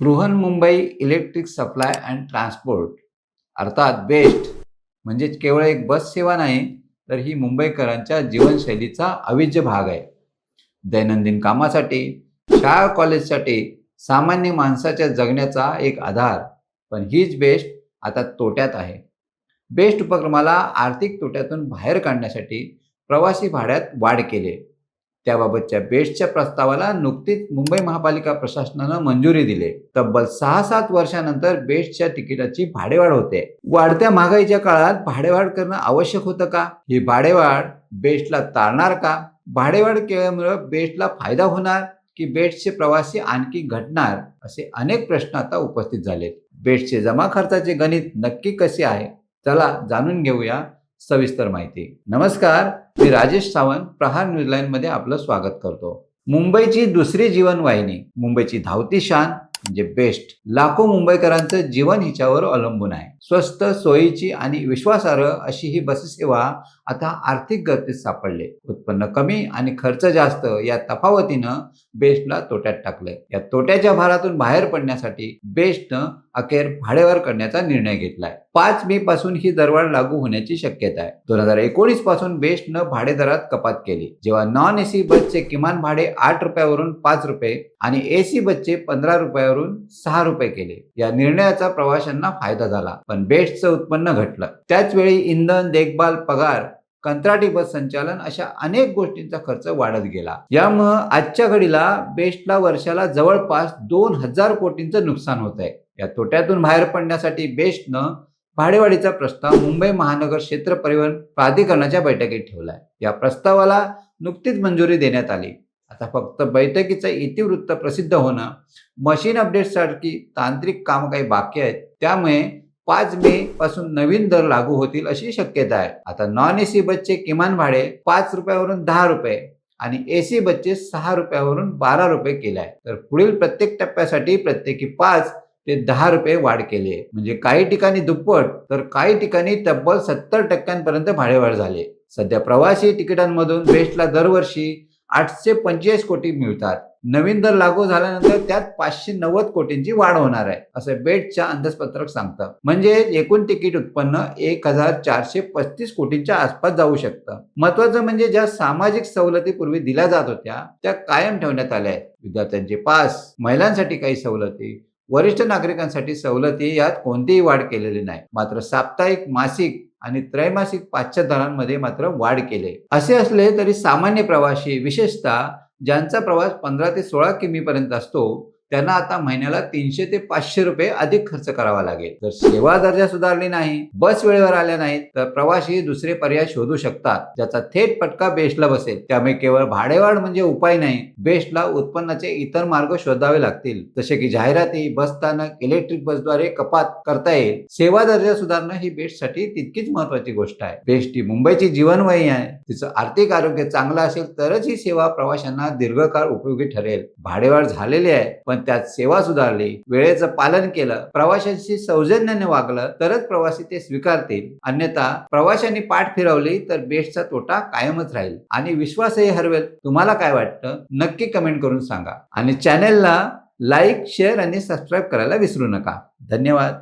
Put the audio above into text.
Brihanmumbai electric supply and transport अर्थात BEST म्हणजे केवळ एक बस सेवा नाही तर ही मुंबईकरांच्या जीवनशैलीचा अविज्य भाग आहे. दैनंदिन कामासाठी शाळा कॉलेजसाठी सामान्य माणसाच्या जगण्याचा एक आधार पण हीच बेस्ट आता तोट्यात आहे. बेस्ट उपक्रमाला आर्थिक तोट्यातून बाहेर काढण्यासाठी प्रवासी भाड्यात वाढ केली त्याबाबतच्या बेस्टच्या प्रस्तावाला नुकतीच मुंबई महापालिका प्रशासनानं मंजुरी दिली. तब्बल सहा सात वर्षानंतर बेस्टच्या तिकिटाची भाडेवाढ होते. वाढत्या महागाईच्या काळात भाडेवाढ करणं आवश्यक होतं का? ही भाडेवाढ बेस्टला तारणार का? भाडेवाढ केल्यामुळे बेस्टला फायदा होणार की बेस्टचे प्रवासी आणखी घटणार? असे अनेक प्रश्न आता उपस्थित झालेत. बेस्टचे जमा खर्चाचे गणित नक्की कसे आहे? चला जाणून घेऊया सविस्तर माहिती. नमस्कार मी राजेश सावंत प्रहार न्यूजलाईन मध्ये आपलं स्वागत करतो. मुंबईची दुसरी जीवनवाहिनी मुंबईची धावती शान म्हणजे बेस्ट लाखो मुंबईकरांचं जीवन हिच्यावर अवलंबून आहे. स्वस्त सोयीची आणि विश्वासार्ह अशी ही बससेवा आता आर्थिक गतीत सापडले. उत्पन्न कमी आणि खर्च जास्त या तफावतीनं बेस्टला तोट्यात टाकले या तोट्याच्या भारातून बाहेर पडण्यासाठी बेस्टनं अखेर भाडेवर करण्याचा निर्णय घेतलाय. पाच मे पासून ही दरवाढ लागू होण्याची शक्यता आहे. दोन हजार एकोणीसपासून बेस्टनं भाडेदरात कपात केली. जेव्हा नॉन एसी बसचे किमान भाडे आठ रुपयावरून पाच रुपये आणि एसी बसचे पंधरा रुपयावरून सहा रुपये केले. या निर्णयाचा प्रवाशांना फायदा झाला पण बेस्टचं उत्पन्न घटलं. त्याच वेळी इंधन देखभाल पगार कंत्राटी बस संचालन अशा अनेक गोष्टींचा खर्च वाढत गेला. यामुळं आजच्या घडीला बेस्टला वर्षाला जवळपास दोन हजार कोटींचं नुकसान होत आहे या तोट्यातून बाहेर पडण्यासाठी बेस्टनं भाडेवाढीचा प्रस्ताव मुंबई महानगर क्षेत्र परिवहन प्राधिकरणाच्या बैठकीत ठेवलाय. या प्रस्तावाला नुकतीच मंजुरी देण्यात आली. आता फक्त बैठकीचं इतिवृत्त प्रसिद्ध होणं मशीन अपडेटसारखी तांत्रिक कामं काही बाकी आहेत त्यामुळे पाच मे पासून नवीन दर लागू होतील अशी शक्यता आहे. आता नॉन एसी बसचे किमान भाडे पाच रुपयावरून दहा रुपये आणि एसी बसचे सहा रुपयावरून बारा रुपये केले आहे. तर पुढील प्रत्येक टप्प्यासाठी प्रत्येकी पाच ते दहा रुपये वाढ केली आहे. म्हणजे काही ठिकाणी दुप्पट तर काही ठिकाणी तब्बल सत्तर टक्क्यांपर्यंत भाडेवाढ झाले सध्या प्रवासी तिकिटांमधून बेस्टला दरवर्षी आठशे पंचेचाळीस कोटी मिळतात. नवीन दर लागू झाल्यानंतर त्यात पाचशे नव्वद कोटींची वाढ होणार आहे असं बेटच्या अंदाजपत्रक सांगतं. म्हणजे एकूण तिकीट उत्पन्न एक हजार चारशे पस्तीस कोटींच्या आसपास जाऊ शकतं. महत्वाचं म्हणजे ज्या सामाजिक सवलती पूर्वी दिल्या जात होत्या त्या कायम ठेवण्यात आल्या आहेत. विद्यार्थ्यांचे पास महिलांसाठी काही सवलती वरिष्ठ नागरिकांसाठी सवलती यात कोणतीही वाढ केलेली नाही. मात्र साप्ताहिक मासिक आणि त्रैमासिक पाचशे दरांमध्ये मात्र वाढ केले असे असले तरी सामान्य प्रवासी विशेषतः ज्यांचा प्रवास पंधरा ते सोळा किमीपर्यंत असतो त्यांना आता महिन्याला तीनशे ते पाचशे रुपये अधिक खर्च करावा लागेल. जर सेवा दर्जा सुधारली नाही बस वेळेवर आल्या नाहीत तर प्रवासी दुसरे पर्याय शोधू शकतात. ज्याचा थेट फटका बेस्टला बसेल. त्यामुळे केवळ भाडेवाढ म्हणजे उपाय नाही बेस्टला उत्पन्नाचे इतर मार्ग शोधावे लागतील. जसे की जाहिराती बस स्थानक इलेक्ट्रिक बसद्वारे कपात करता येईल. सेवा दर्जा सुधारणं ही बेस्टसाठी तितकीच महत्वाची गोष्ट आहे. बेस्ट ही मुंबईची जीवनवाही आहे. तिचं आर्थिक आरोग्य चांगलं असेल तरच ही सेवा प्रवाशांना दीर्घकाळ उपयोगी ठरेल. भाडेवाढ झालेली आहे पण पण त्यात सेवा सुधारली वेळेचं पालन केलं प्रवाशांशी सौजन्याने वागलं तरच प्रवासी ते स्वीकारतील. अन्यथा प्रवाशांनी पाठ फिरवली तर बेस्टचा तोटा कायमच राहील. आणि विश्वासही हरवेल. तुम्हाला काय वाटतं? नक्की कमेंट करून सांगा. आणि चॅनेलला लाईक शेअर आणि सबस्क्राईब करायला विसरू नका. धन्यवाद.